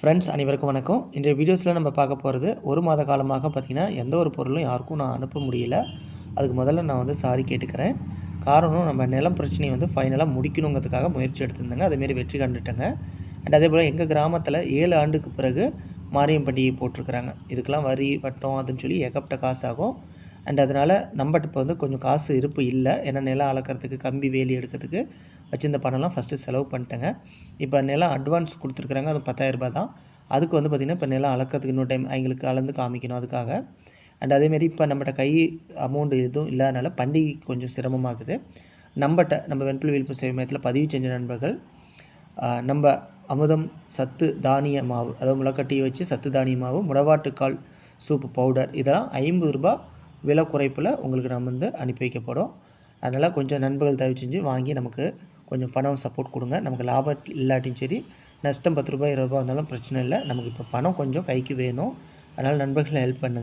Friends அனைவருக்கும் வணக்கம். இன்றைய வீடியோஸில் நம்ம பார்க்க போகிறது ஒரு மாத காலமாக பார்த்திங்கன்னா எந்த ஒரு பொருளும் யாருக்கும் நான் அனுப்ப முடியல. அதுக்கு முதல்ல நான் வந்து சாரி கேட்டுக்கிறேன். காரணம் நம்ம நிலம் பிரச்சனையை வந்து ஃபைனலாக முடிக்கணுங்கிறதுக்காக முயற்சி எடுத்திருந்தேங்க. அதேமாரி வெற்றி கண்டுட்டேங்க. அண்ட் அதே போல் எங்கள் கிராமத்தில் ஏழு ஆண்டுக்கு பிறகு மாரியம் பண்டிகை போட்டிருக்கிறாங்க. இதுக்கெல்லாம் வரி வட்டம் அதுன்னு சொல்லி ஏகப்பட்ட காசு ஆகும். அண்ட் அதனால் நம்மகிட்ட இப்போ வந்து கொஞ்சம் காசு இருப்பு இல்லை. ஏன்னா நிலம் அளக்கிறதுக்கு கம்பி வேலி எடுக்கிறதுக்கு வச்சிருந்த பணம்லாம் ஃபஸ்ட்டு செலவு பண்ணிட்டேங்க. இப்போ நிலம் அட்வான்ஸ் கொடுத்துருக்குறாங்க. அது பத்தாயிரரூபா தான். அதுக்கு வந்து பார்த்திங்கன்னா இப்போ நிலம் அளக்கிறதுக்கு இன்னொரு டைம் எங்களுக்கு அளந்து காமிக்கணும் அதுக்காக. அண்ட் அதேமாரி இப்போ நம்மகிட்ட கை அமௌண்ட் எதுவும் இல்லாதனால பண்டிகை கொஞ்சம் சிரமமாகுது. நம்மகிட்ட நம்ம வெண்புல் விழிப்பு சேவை மையத்தில் பதிவு செஞ்ச நண்பர்கள் நம்ம அமுதம் சத்து தானிய மாவு அதாவது முளைக்கட்டியை வச்சு சத்து தானிய மாவு முடவாட்டுக்கால் சூப்பு பவுடர் இதெல்லாம் ஐம்பது ரூபாய் விலை குறைப்பில் உங்களுக்கு நம்ம வந்து அனுப்பி வைக்கப்படும். அதனால் கொஞ்சம் நண்பர்கள் தயவு செஞ்சு வாங்கி நமக்கு கொஞ்சம் பணம் சப்போர்ட் கொடுங்க. நமக்கு லாபம் இல்லாட்டியும் சரி நஷ்டம் பத்து ரூபாய் இருபது ரூபாய் இருந்தாலும் பிரச்சனை இல்லை. நமக்கு இப்போ பணம் கொஞ்சம் கைக்கு வேணும். அதனால் நண்பர்கள் ஹெல்ப் பண்ணுங்கள்